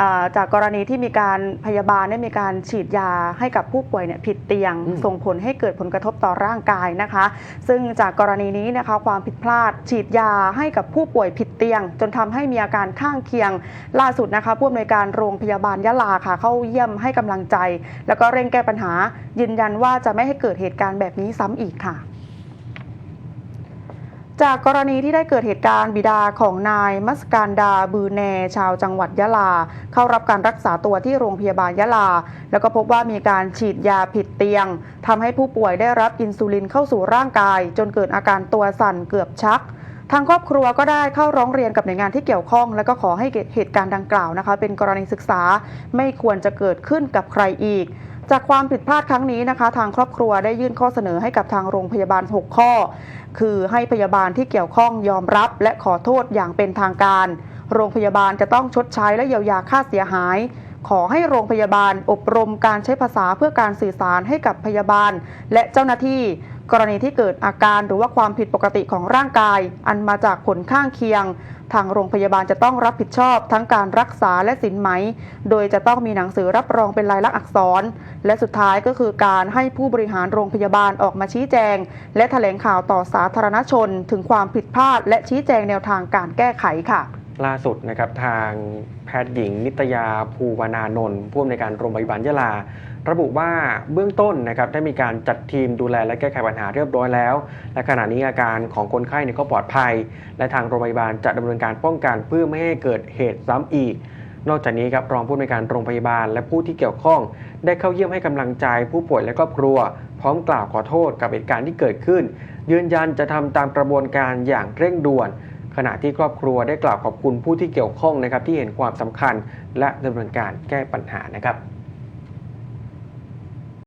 อ่าจากกรณีที่มีการพยาบาลได้มีการฉีดยาให้กับผู้ป่วยเนี่ยผิดเตียงอืมส่งผลให้เกิดผลกระทบต่อร่างกายนะคะ ซึ่งจากกรณีนี้นะคะความผิดพลาด ฉีดยาให้กับผู้ป่วยผิดเตียง จนทำให้มีอาการข้างเคียง ล่าสุดนะคะผู้อำนวยการโรงพยาบาลยะลาค่ะ เข้าเยี่ยมให้กำลังใจ แล้วก็เร่งแก้ปัญหา ยืนยันว่าจะไม่ให้เกิดเหตุการณ์แบบนี้ซ้ำอีกค่ะ จากกรณีที่ได้เกิดเหตุการณ์บิดาของนายมัสการดาบือแน ชาวจังหวัดยะลา เข้ารับการรักษาตัวที่โรงพยาบาลยะลา แล้วก็พบว่ามีการฉีดยาผิดเตียงทำให้ผู้ป่วยได้รับอินซูลินเข้าสู่ร่างกาย จนเกิดอาการตัวสั่นเกือบชัก ทางครอบครัวก็ได้เข้าร้องเรียนกับหน่วยงานที่เกี่ยวข้อง และก็ขอให้เหตุการณ์ดังกล่าวนะคะ เป็นกรณีศึกษาไม่ควรจะเกิดขึ้นกับใครอีก จากความผิดพลาดครั้งนี้นะคะ ทางครอบครัวได้ยื่นข้อเสนอให้กับทางโรงพยาบาล 6 ข้อ คือให้พยาบาลที่เกี่ยวข้องยอมรับและขอโทษอย่างเป็นทางการ โรงพยาบาลจะต้องชดใช้และเยียวยาค่าเสียหาย ขอให้โรงพยาบาลอบรมการใช้ภาษาเพื่อการสื่อสารให้กับพยาบาล และเจ้าหน้าที่ กรณีที่เกิดอาการหรือว่าความผิดปกติของร่างกาย อันมาจากผลข้างเคียงทางโรงพยาบาลจะต้องรับผิดชอบทั้งการรักษาและสินไหม โดยจะต้องมีหนังสือรับรองเป็นลายลักษณ์อักษร และสุดท้ายก็คือการให้ผู้บริหารโรงพยาบาลออกมาชี้แจง และแถลงข่าวต่อสาธารณชน ถึงความผิดพลาด และชี้แจงแนวทางการแก้ไขค่ะ ล่าสุดนะครับทางแพทย์หญิง นิตยาภูวานานนท์ผู้อำนวยการโรงพยาบาลยะลา ระบุว่าเบื้องต้นนะครับได้มีการจัดทีมดูแลและแก้ไขปัญหาเรียบร้อยแล้ว และขณะนี้อาการของคนไข้เนี่ยก็ปลอดภัย และทางโรงพยาบาลจะดำเนินการป้องกันเพื่อไม่ให้เกิดเหตุซ้ำอีก นอกจากนี้ครับรองผู้อำนวยการโรงพยาบาล และผู้ที่เกี่ยวข้อง ได้เข้าเยี่ยมให้กำลังใจผู้ป่วยและครอบครัว พร้อมกล่าวขอโทษกับเหตุการณ์ที่เกิดขึ้น ยืนยันจะทำตามกระบวนการอย่างเร่งด่วน ขณะที่ครอบครัวได้กล่าวขอบคุณผู้ที่เกี่ยวข้องนะครับที่เห็นความสำคัญ และดำเนินการแก้ปัญหานะครับ